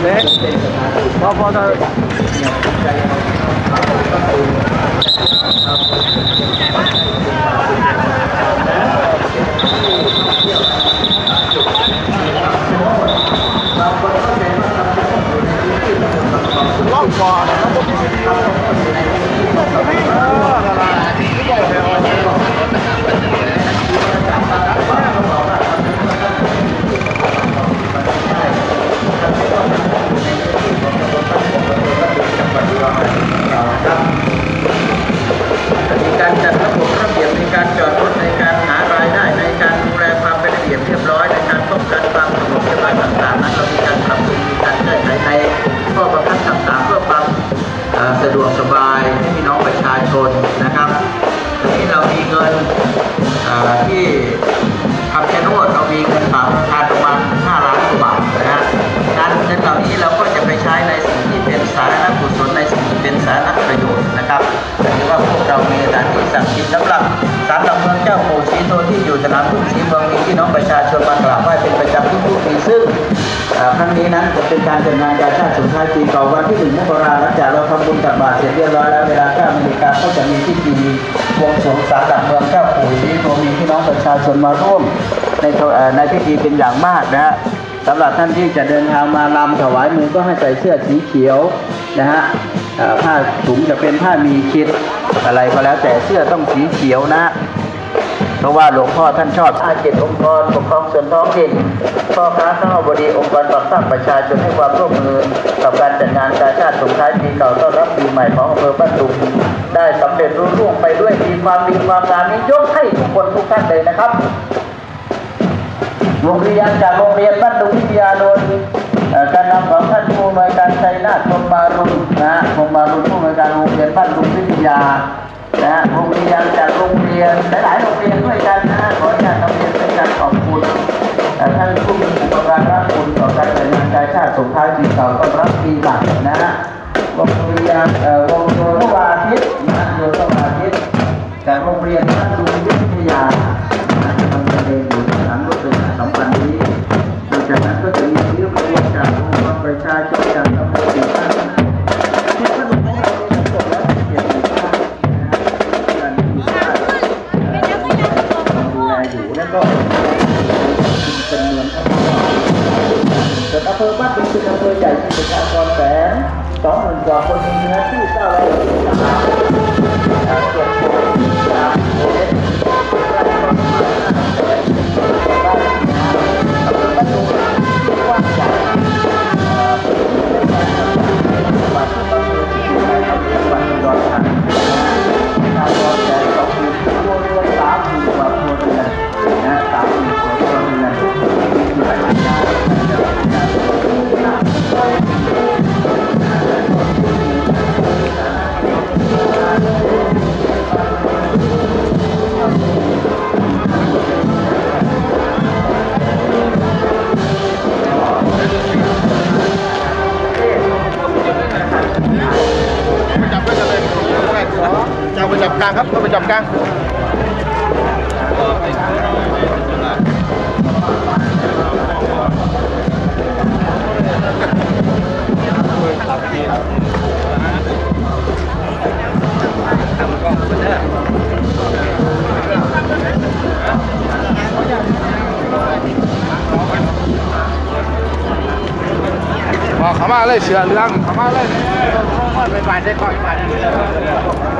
เล็ก มีเงินเอ่ที่คำชะโนดเรามีเงินฝากธนาคารประมาณ5ล้านกว่าบาทนะฮะการเงินเหล่านี้เราก็จะไปใช้ในสิ่งที่เป็นสาธารณกุศลในสิ่งที่เป็นสาธารณประโยชน์นะครับถือว่าพวกเรามีสถานที่ศักดิ์สิทธิ์สำหรับสารหลักเมืองเจ้าปู่ศรีโตที่อยู่สนามทุ่งศรี นี้นั้นจะเป็นการจัดงานกาชาติสงท้ายปีเก่าวันที่หนึ่งมกราหลังจากเราทำบุญตักบาตรเสร็จเรียบร้อยแล้วเวลา9นาฬิกาก็จะมีพิธีวงสวงศาลหลักเมืองเจ้าปู่ศรีโทมีพี่น้องประชาชนมาร่วมในในพิธีเป็นอย่างมากนะฮะสำหรับท่านที่จะเดินทางมาลำถวายมือก็ให้ใส่เสื้อสีเขียวนะฮะผ้าถุงจะเป็นผ้ามีคิดอะไรก็แล้วแต่เสื้อต้องสีเขียวนะ เพราะว่าหลวงพ่อท่านชอบอาเจ็ดองค์กรปกครองส่วนท้องถิ่นพ่อค้าข้าวบดีองค์กรปกครองประชาชนให้ความร่วมมือกับการจัดงานการชาติสงท้ายปีเก่าต้อนรับปีใหม่ของอำเภอบ้านดุงได้สำเร็จรุ่ร่วงไปด้วยดีความดีความงามนี้ยกให้ทุกคนทุกท่านเลยนะครับโรงเรียนจากโรงเรียนบ้านดุงวิทยาโดยการนำของท่านผู้อำนวยการชัยนาทพรมารุณนะฮะพรมารุณผู้อำนวยการโรงเรียนบ้านดุงวิทยา นะโรงเรียนจากโรงเรียนหลายๆโรงเรียนด้วยกันนะขออนุญาตเรียนเป็นการขอบคุณท่านผู้มีอุปการะคุณต่อการจัดงานกาชาติสงท้ายปีเก่าต้อนรับปีใหม่นะโรงเรียนเออโรง อยู่แล้วก็เป็นเมืองท่องเที่ยวส่วนอำเภอบ้านดุงเป็นอำเภอใหญ่ที่ประชากรแสนสองหมื่นกว่าคนมีเนื้อที่เก้าร้อยหกสิบสามอ่าส่วนโควิดสามโควิดไป กลางครับต้องไปจับกลางมาเข้ามาเลยเสือเรื่องเข้ามาเลยไปไปได้ก่อนไป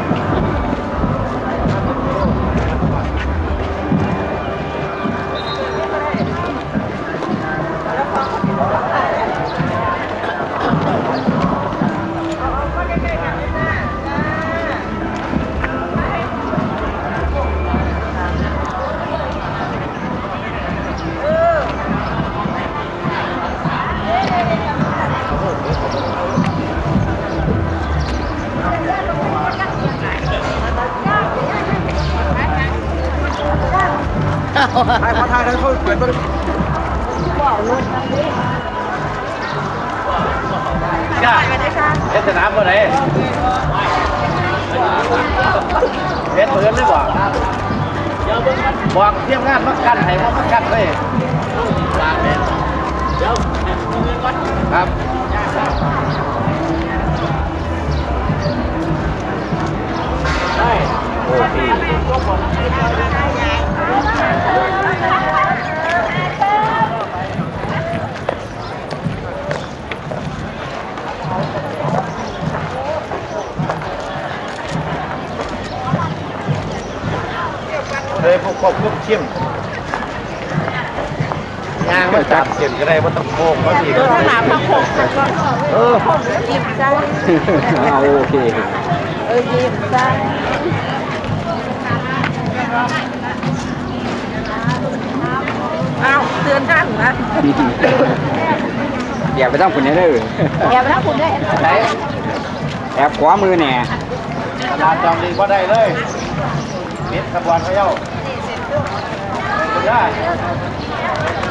ครับ ก็ได้บ่ต้องโค้งบ่ดีก็หาพักผมแล้วก็เออหยิบใจเอาโอเคเออหยิบใจอ้าวเตือนท่านนะอย่าไปต้องคุณนี่เด้อแอบไปทั้งคุณได้ไหนแอบขวามือแหน่ตลาดจอมดีบ่ได้เลยมิดขบวนพะเยาได้ออกเป็นร้านรถบัสออกเป็นร้านรถบัสลองจับความเร็วก่อนเนี่ยยายเ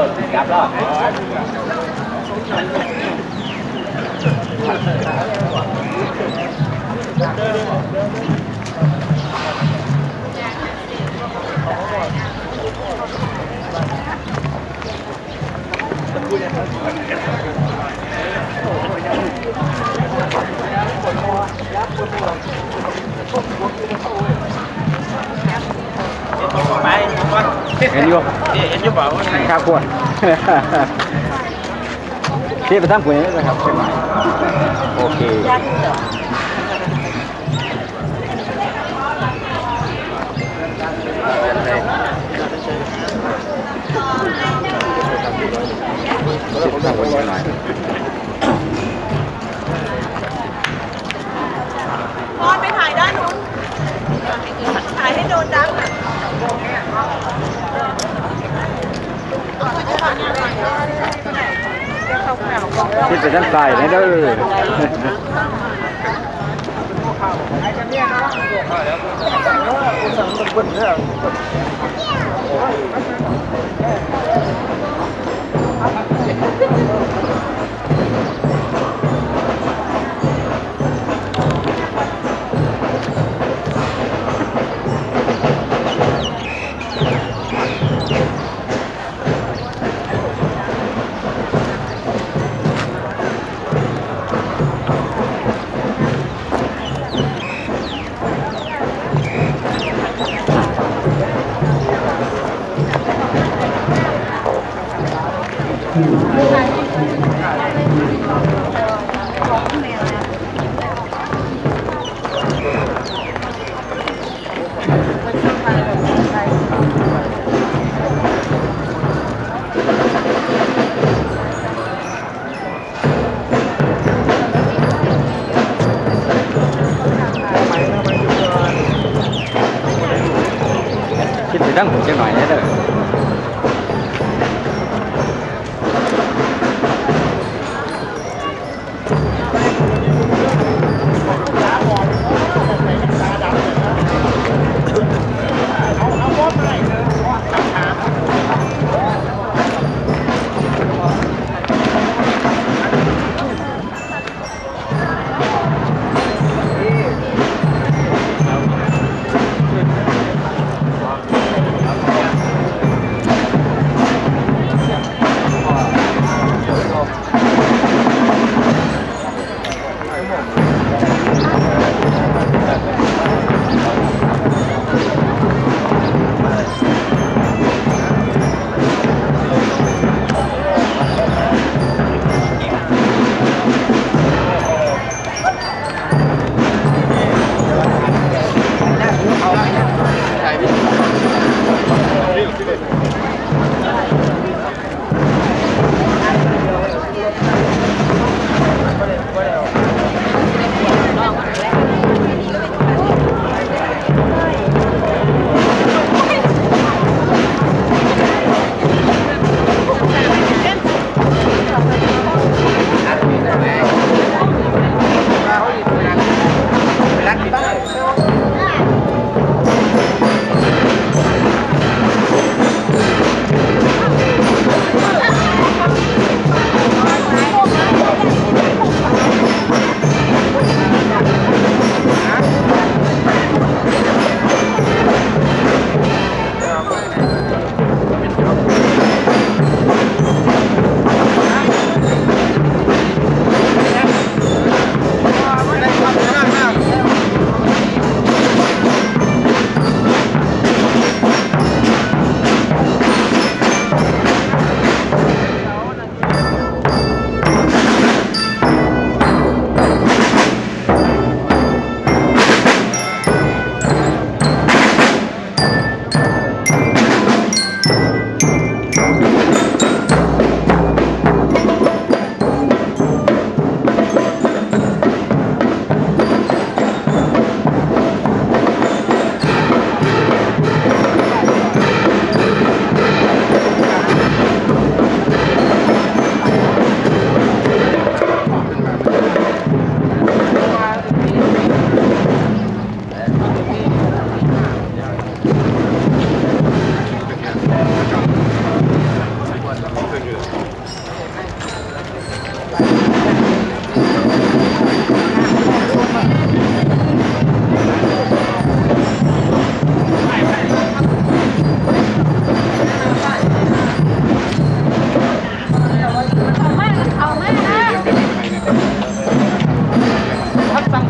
วกลับรอบไปก่อน เห็นอยู่เห็นอยู่เปล่าว่าไงครับควรที่ไปทั้งคุณนี่นะครับใช่ไหมโอเค สิบสามคนหน่อยพอไปถ่ายด้านนู้นถ่ายให้โดนดังอะที่ไปทั้งใต้นี่เด้อคิ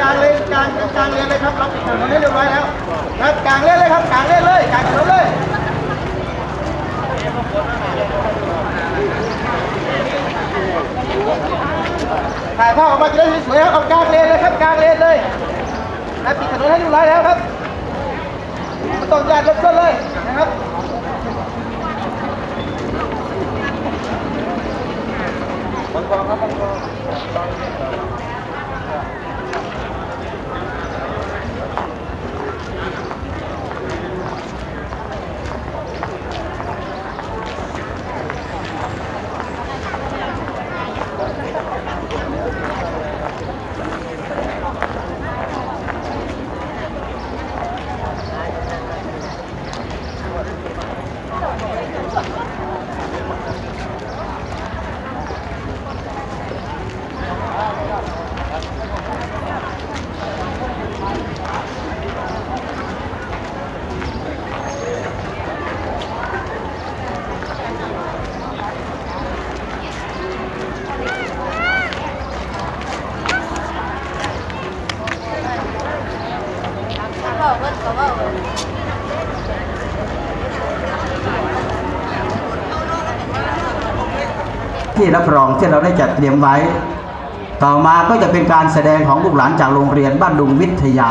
กลางเลยกลางกลางเรียนเลยครับเราปิดถนนให้เรียบร้อยแล้วครับกลางเล่นเลยครับกลางเล่นเลยกลางถนนเลยถ่ายภาพออกมาจะได้สวยๆครับเอากลางเลนเลยครับกลางเลนเลยนะปิดถนนให้เรียบร้อยแล้วครับไม่ต้องญาติรถเลยนะครับบังคอครับบังคอที่ รับรองที่เราได้จัดเตรียมไว้ ต่อมาก็จะเป็นการแสดงของลูกหลานจากโรงเรียนบ้านดุงวิทยา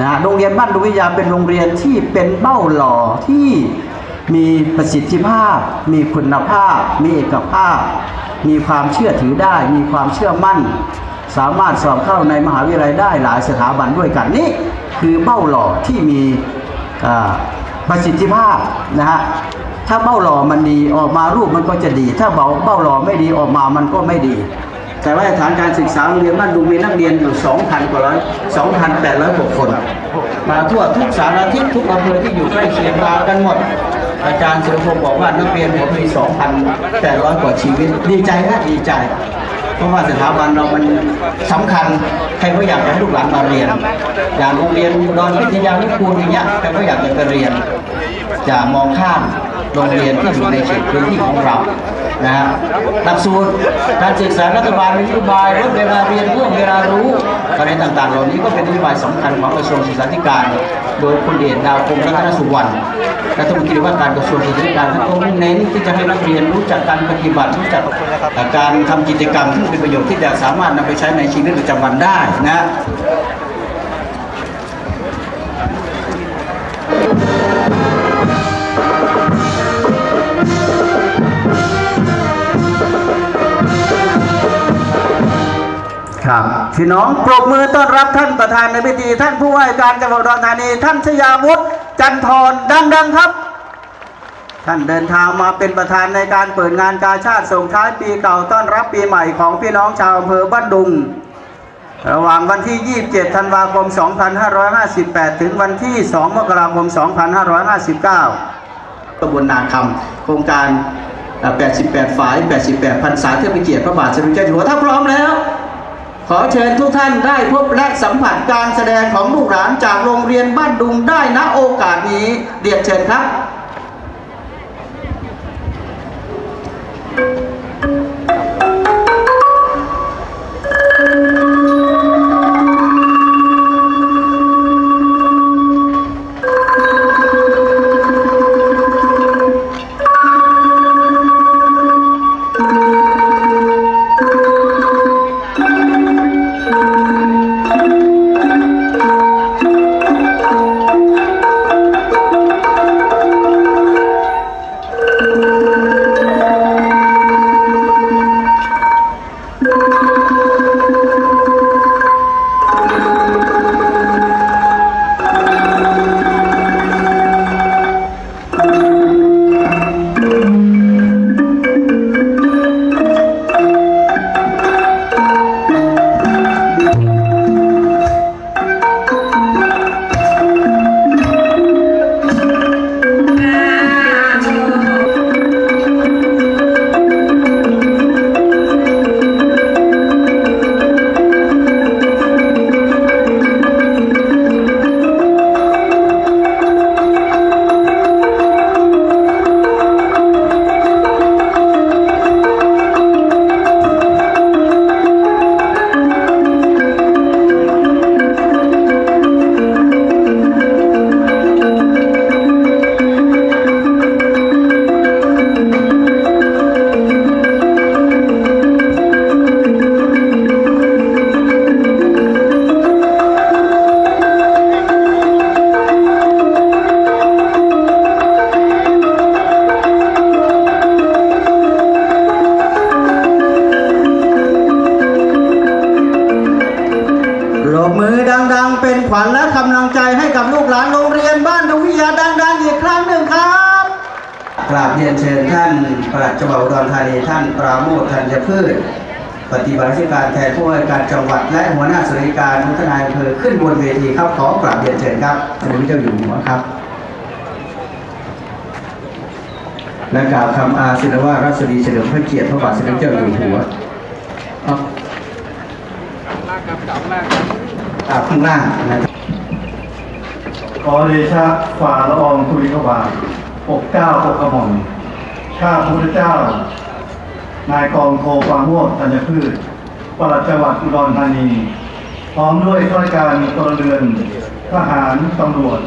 นะโรงเรียนบ้านดุงวิทยาเป็นโรงเรียนที่เป็นเบ้าหล่อที่มีประสิทธิภาพ มีคุณภาพ มีเอกภาพ มีความเชื่อถือได้ มีความเชื่อมั่น สามารถสอบเข้าในมหาวิทยาลัยได้หลายสถาบันด้วยกันนี่คือเบ้าหล่อที่มีประสิทธิภาพนะฮะ ถ้าเบ้าหล่อมันดีออกมารูปมันก็จะดี ถ้าเบ้าเบ้าหล่อไม่ดีออกมามันก็ไม่ดี แต่ว่าสถานการศึกษาโรงเรียนบ้านดูมีนักเรียนอยู่ 2,000 กว่าร้อย2,800กว่าคน มาทั่วทุกสารทิศทุกอำเภอที่อยู่ใกล้เคียงมากันหมดอาจารย์ศิลปงศ์บอกว่านักเรียนผมมี 2,800 กว่าชีวิต ดีใจนะดีใจ เพราะว่าสถาบันเรามันสำคัญ ใครก็อยากให้ลูกหลานมาเรียน อย่างโรงเรียนดอนวิทยานุกูลอย่างเงี้ยใครก็อยากจะไปเรียน อย่ามองข้าม โรงเรียนที่อยู่ในเขตพื้นที่ของเรานะฮะหลักสูตรการศึกษารัฐบาลมีนโยบายลดเวลาเรียนเพิ่มเวลารู้อะไรต่างๆ เหล่านี้ก็เป็นนโยบายสำคัญของกระทรวงศึกษาธิการ โดยคุณเดชดาวคงรัตนสุวรรณรัฐมนตรีว่าการกระทรวงศึกษาธิการท่านก็มุ่งเน้นที่จะให้นักเรียนรู้จักการปฏิบัติรู้จักการทำกิจกรรมที่เป็นประโยชน์ที่จะสามารถนำไปใช้ในชีวิตประจำวันได้นะ ครับพี่น้องปรบมือต้อนรับท่านประธานในพิธี ท่านผู้ว่าการจังหวัดอุดรธานี ท่านชยาวุฒิจันทรดังๆครับ ท่านเดินทางมาเป็นประธานในการเปิดงานกาชาติส่งท้ายปีเก่าต้อนรับปีใหม่ของพี่น้องชาวอำเภอบ้านดุง ระหว่างวันที่ 27 ธันวาคม 2558 ถึงวันที่ 2 มกราคม 2559ตำบลนาคำโครงการ 88ฝ่าย 88พรรษาเทื่อพระเกียรติพระบาทสมเด็จเจ้าอยู่หัวถ้าพร้อมแล้ว ขอเชิญทุกท่านได้พบและสัมผัสการแสดงของลูกหลานจากโรงเรียนบ้านดุงได้ณโอกาสนี้เรียนเชิญครับ เรียนเชิญท่านประหลัดจังหวัดอุดรธานีท่านปราโมทธัญพืช ปฏิบัติราชการแทนผู้ว่าการจังหวัด และหัวหน้าส่วนราชการทุกนายอำเภอขึ้นบนเวทีครับขอกราบเรียนเชิญครับสมเด็จเจ้าอยู่หัวครับและกล่าวคำอาศิลว่าราชดีเฉลิมพระเกียรติพระบาทสมเด็จเจ้าอยู่หัวเอาอ่าข้างล่างนะครับขอเดชะฝ่าละอองธุลีพระบาท ปกเกล้าปกกระหม่อมข้าพระพุทธเจ้า นายกองโทปาโมทธัญพืชปลัดจังหวัดอุดรธานี พร้อมด้วยข้าราชการพลเรือน ทหารตำรวจ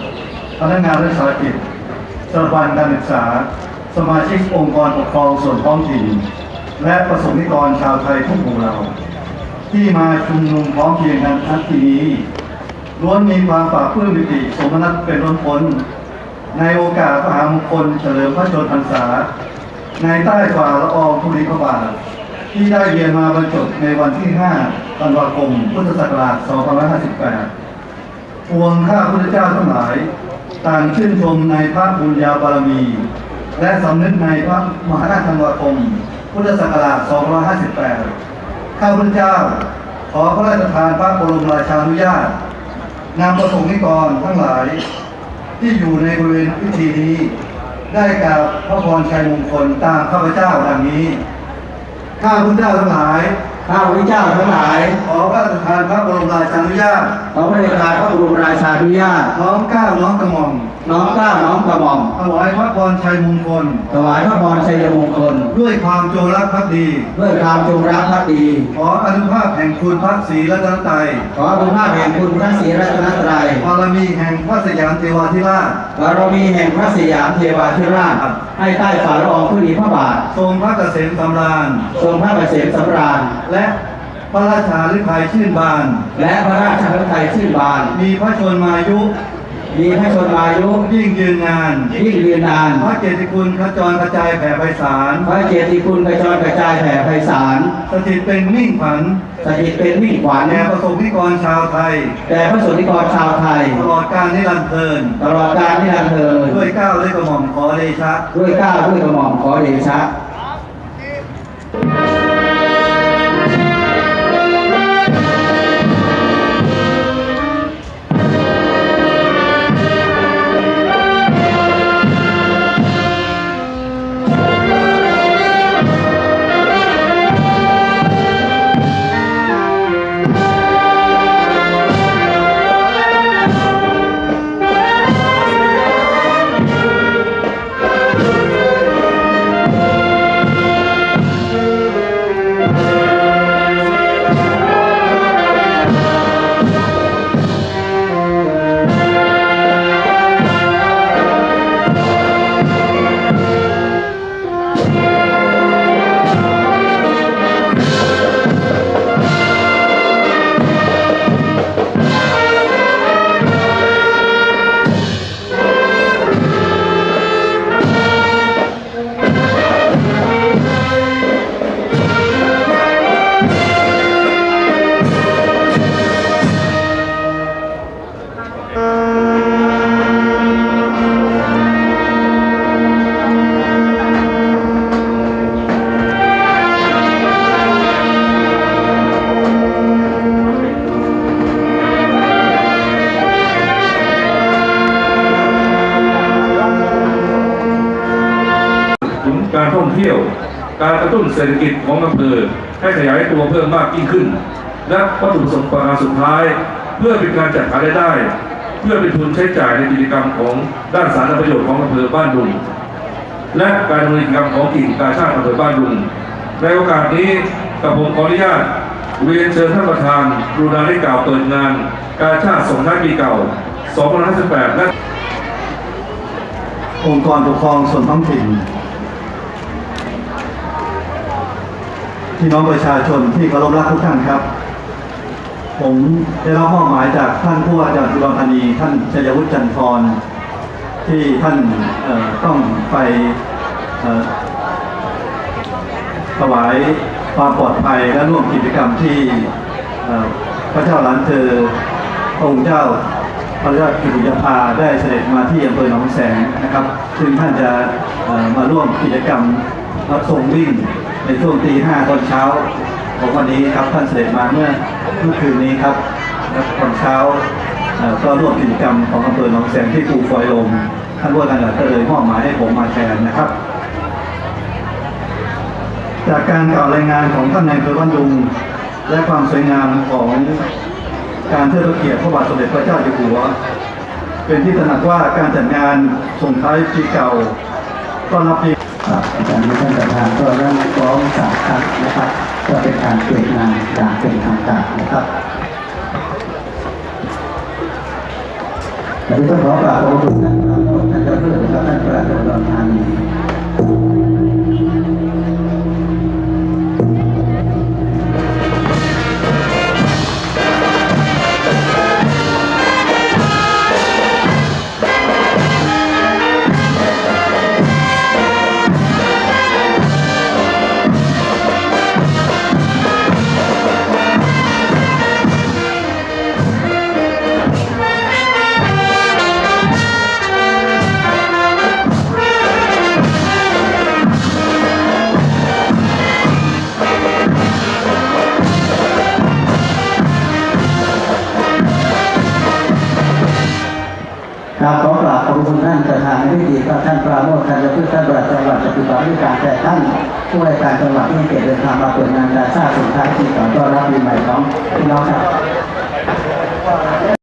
พนักงานรักษากิจสถาบันการศึกษา สมาชิกองค์กรปกครองส่วนท้องถิ่น และประสงค์นิกรชาวไทยทุกหมู่เหล่าที่มาชุมนุมพร้อมเพรียงกันทันทีนี้ล้วนมีความปราบปลื้มปิติสมนัตเป็นล้นพ้น ในโอกาสมหามงคลเฉลิมพระชนมพรรษา ในใต้ฝ่าละอองธุลีพระบาทที่ได้เยียนมาบรรจบในวันที่ 5 ธันวาคม พุทธศักราช 2558 พวงข้าพุทธเจ้าทั้งหลาย ต่างชื่นชมในพระบุญญาบารมี และสำนึกในพระมหาธันวาคม พุทธศักราช 2558 ข้าพุทธเจ้า ขอพระราชทานพระบรมราชานุญาตนำประสงค์นิกรทั้งหลาย ที่อยู่ในบริเวณพิธีนี้ ได้กล่าวพระพรชัยมงคลตามข้าพเจ้าดังนี้ ข้าพุทธเจ้าทั้งหลาย ข้าพเจ้าทั้งหลาย ขอพระราชทานพระบรมราชานุญาตขอพระราชทานพระบรมราชานุญาตน้อมเกล้าน้อมกระหม่อม น้อมเกล้าน้อมกระหม่อมถวายพระพรชัยมงคล ถวายพระพรชัยมงคล ด้วยความจงรักภักดี ด้วยความจงรักภักดี ขออนุภาพแห่งคุณพระศรีรัตนตรัยขอคุณภาพแห่งคุณพระศรีรัตนตรัยบารมีแห่งพระสยามเทวาธิราชบารมีแห่งพระสยามเทวาธิราชให้ใต้ฝ่าละอองธุลีพระบาท ทรงพระเกษมสำราญ ทรงพระเกษมสำราญและพระราชาฤทัยชื่นบาน และพระราชฤทัยชื่นบาน มีพระชนมายุ มีพระชนมายุยิ่งยืนนานยิ่งยืนนาน พระเกียรติคุณขจรกระจายแผ่ไพศาลพระเกียรติคุณกระจรกระจายแผ่ไพศาลสถิตเป็นมิ่งขวัญสถิตเป็นมิ่งขวัญแด่ประสบนิกรชาวไทยแด่พระสนิกรชาวไทย ตลอดการนิรันดร์เพลินตลอดกาลที่นันเทินด้วยเกล้าวด้วยกระหม่อมขอเดชะด้วยเกล้าด้วยกระหม่อมขอเดชะ การท่องเที่ยว การกระตุ้นเศรษฐกิจของอำเภอให้ขยายตัวเพิ่มมากยิ่งขึ้น และวัตถุประสงค์ประการสุดท้าย เพื่อเป็นการจัดหารายได้ เพื่อเป็นทุนใช้จ่ายในกิจกรรมของด้านสาธารณประโยชน์ของอำเภอบ้านดุงและการดำเนินกิจกรรมของกิ่งการชาติอำเภอบ้านดุงในโอกาสนี้กับผมขออนุญาตเรียนเชิญท่านประธานกรุณาได้กล่าวเปิดงาน การชาติส่งท้ายปีเก่า 2558และองค์กรปกครองส่วนท้องถิ่น พี่น้องประชาชนที่เคารพรักทุกท่านครับ ผมได้รับมอบหมายจากท่านผู้ว่าจังหวัดอุดรธานีท่านชัยวุฒิจันทรที่ท่านต้องไปถวายความปลอดภัยและร่วมกิจกรรมที่พระเจ้าหลานเธอองค์เจ้าพระราชกิติยาภาได้เสด็จมาที่อำเภอหนองแสงนะครับ ซึ่งท่านจะมาร่วมกิจกรรมรับส่งวิ่ง ในช่วงตีห้าตอนเช้าของวันนี้ครับท่านเสด็จมาเมื่อเมื่อคืนนี้ครับแล้วตอนเช้าก็ร่วมกิจกรรมของอำเภอหนองแสงที่ปูฟอยลมท่านผู้ว่าการก็เลยมอบหมายให้ผมมาแทนนะครับ จากการกล่าวรายงานของท่านนายอำเภอบ้านดุงและความสวยงามของการเทิดพระเกียรติพระบาทสมเด็จพระเจ้าอยู่หัว เป็นที่ตระหนักว่าการจัดงานส่งท้ายปีเก่าต้อนรับปี ครับอาจารย์ท่านประธานก็เริ่มฟ้องสามครั้งนะครับก็เป็นการเปลี่ยนงานจากเป็นทางการนะครับและที่ต้องขอกราบขอบคุณนะครับท่านเจ้าเพื่อนและท่านประธานอุดรธานี